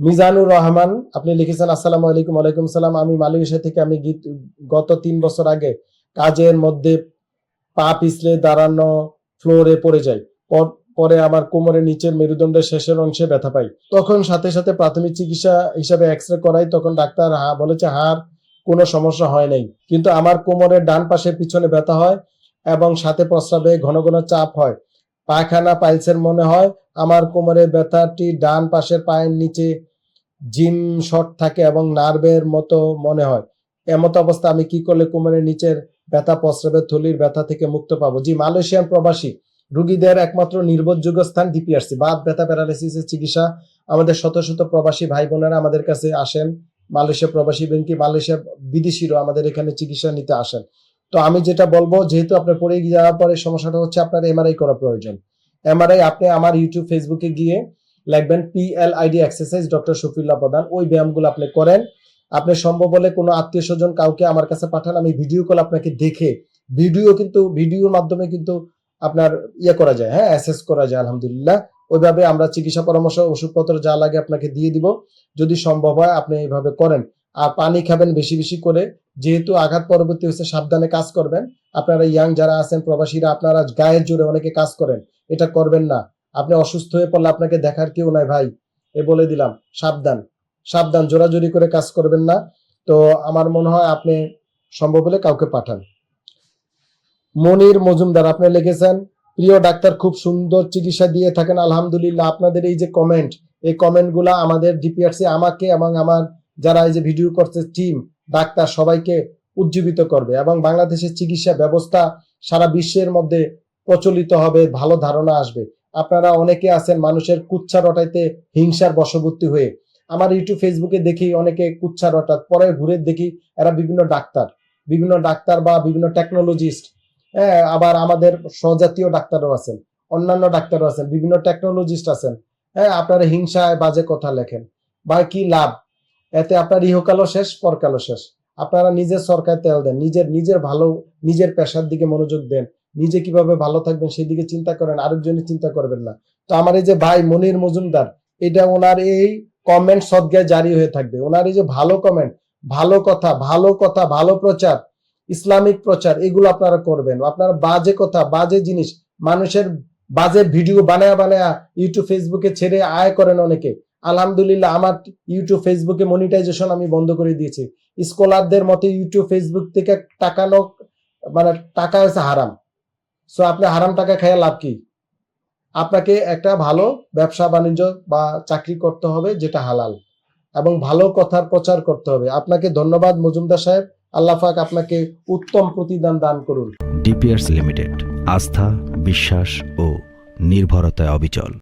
মিজানুর রহমান, আপনি লিখেছেন, আসসালামু আলাইকুম, ওয়ালাইকুম সালাম। আমি মালয়েশিয়া থেকে, আমি গীত- গত তিন বছর আগে কাজের মধ্যে পা পিছলে দাঁড়ানো ফ্লোরে পড়ে যাই। পর- আমার কোমরের নিচের মেরুদণ্ডের শেষের অংশে ব্যথা পাই। তখন সাথে সাথে প্রাথমিক চিকিৎসা হিসাবে এক্স রে করাই। তখন ডাক্তার হা, বলেছে হাড় কোনো সমস্যা হয় নাই। কিন্তু আমার কোমরের ডান পাশে পিছনে ব্যথা হয় এবং সাথে প্রস্রাবে ঘন ঘন চাপ হয়। পায়খানা, পাইলসের মনে হয়, আমার কোমরের ব্যথাটি ডান পাশের পায়ের নিচে জিম শট থাকে এবং নার্ভের মতো মনে হয়। এমত অবস্থা আমি কি করলে কোমরের নিচের ব্যথা প্রস্রাবের থলির ব্যথা থেকে মুক্ত পাবো? জি, মালয়েশিয়ান প্রবাসী। রুগীদের একমাত্র নির্ভরযোগ্য স্থান ডিপিআরসি। বাত ব্যথা প্যারালাইসিসের চিকিৎসা আমাদের শত শত প্রবাসী ভাই বোনেরা আমাদের কাছে আসেন। মালয়েশিয়া প্রবাসী ব্যাংকে, মালয়েশিয়া বিদেশিরও আমাদের এখানে চিকিৎসা নিতে আসেন। তো আমি যেটা বলব, যেহেতু আপনার পড়ে যাওয়ার পরে সমস্যাটা হচ্ছে আপনার এমআরআই করা প্রয়োজন। এমআরআই আপনি আমার ইউটিউব ফেসবুকে গিয়ে লিখবেন পিএলআইডি এক্সারসাইজ ডক্টর শফিউল্লাহ প্রধান ওই ব্যায়ামগুলো আপনি করেন। আপনি সম্ভব হলে কোনো আত্মীয় স্বজন কাউকে আমার কাছে পাঠান। আমি ভিডিও কল আপনাকে দেখে ভিডিও কিন্তু ভিডিওর মাধ্যমে কিন্তু আপনার ইয়ে করা যায় হ্যাঁ অ্যাসেস করা যায়, আলহামদুলিল্লাহ। ওইভাবে আমরা চিকিৎসা পরামর্শ, ওষুধপত্র যা লাগে আপনাকে দিয়ে দিব। যদি সম্ভব হয় আপনি এইভাবে করেন। আর পানি খাবেন বেশি বেশি করে। যেহেতু আঘাত পরবর্তী হচ্ছে সাবধানে কাজ করবেন। আপনারা ইয়াং যারা আছেন, প্রবাসীরা আপনারা গায়ের জোরে অনেকে কাজ করেন। এটা করবেন না। আপনি অসুস্থ হয়ে পড়লে আপনাকে দেখার কেউ নাই ভাই। এ বলে দিলাম, সাবধান সাবধান, জোরাজোরি করে কাজ করবেন না। তো আমার মনে হয় আপনি সম্ভব হলে কাউকে পাঠান। মনির মজুমদার, আপনি লিখেছেন, প্রিয় ডাক্তার, খুব সুন্দর চিকিৎসা দিয়ে থাকেন, আলহামদুলিল্লাহ। আপনাদের এই যে কমেন্ট এই কমেন্টগুলা আমাদের ডিপিআরসি আমাকে এবং আমার যারা এই যে ভিডিও করছে টিম ডাক্তার সবাইকে উজ্জীবিত করবে এবং বাংলাদেশের চিকিৎসা ব্যবস্থা সারা বিশ্বের মধ্যে প্রচলিত হবে, ভালো ধারণা আসবে। আপনারা অনেকে আছেন মানুষের কুচ্ছা রটাইতে হিংসার বশবর্তী হয়ে। আমার ইউটিউব, ফেসবুকে দেখি অনেকে কুচ্ছা রটাত পরে ঘুরে দেখি এরা বিভিন্ন ডাক্তার বিভিন্ন ডাক্তার বা বিভিন্ন টেকনোলজিস্ট হ্যাঁ আবার আমাদের স্বজাতীয় ডাক্তারও আছেন, অন্যান্য ডাক্তারও আছেন, বিভিন্ন টেকনোলজিস্ট আছেন হ্যাঁ আপনারা হিংসায় বাজে কথা লেখেন, বা কি লাভ? এতে আপনার ইহকালও শেষ, পরকালও শেষ। আপনারা নিজের সরকার তেল দেন, নিজের নিজের ভালো, নিজের পেশার দিকে মনোযোগ দেন নিজে কীভাবে ভালো থাকবেন সেই দিকে চিন্তা করেন আরেকজনের চিন্তা করবেন না। তো আমার এই যে ভাই মনির মজুমদার, এটা ওনার এই কমেন্ট সদ্গায় জারি হয়ে থাকবে। ওনার এই যে ভালো কমেন্ট ভালো কথা ভালো কথা, ভালো প্রচার, ইসলামিক প্রচার, এগুলো আপনারা করবেন। আপনারা বাজে কথা, বাজে জিনিস, মানুষের বাজে ভিডিও বানায়া বানায়া ইউটিউব ফেসবুকে ছেড়ে আয় করেন অনেকে। আলহামদুলিল্লাহ, আমার ইউটিউব ফেসবুকে মনিটাইজেশন আমি বন্ধ করে দিয়েছি। স্কলারদের মতে, ইউটিউব ফেসবুক থেকে টাকানো মানে টাকা হচ্ছে হারাম। সো আপনি হারাম টাকা খাইয়া লাভ কি? আপনাকে একটা ভালো ব্যবসা বাণিজ্য বা চাকরি করতে হবে যেটা হালাল এবং ভালো কথার প্রচার করতে হবে। আপনাকে ধন্যবাদ মজুমদার সাহেব। আল্লাহ পাক আপনাকে উত্তম প্রতিদান দান করুন। ডিপিআরস লিমিটেড, আস্থা, বিশ্বাস ও নির্ভরতায় অবিচল।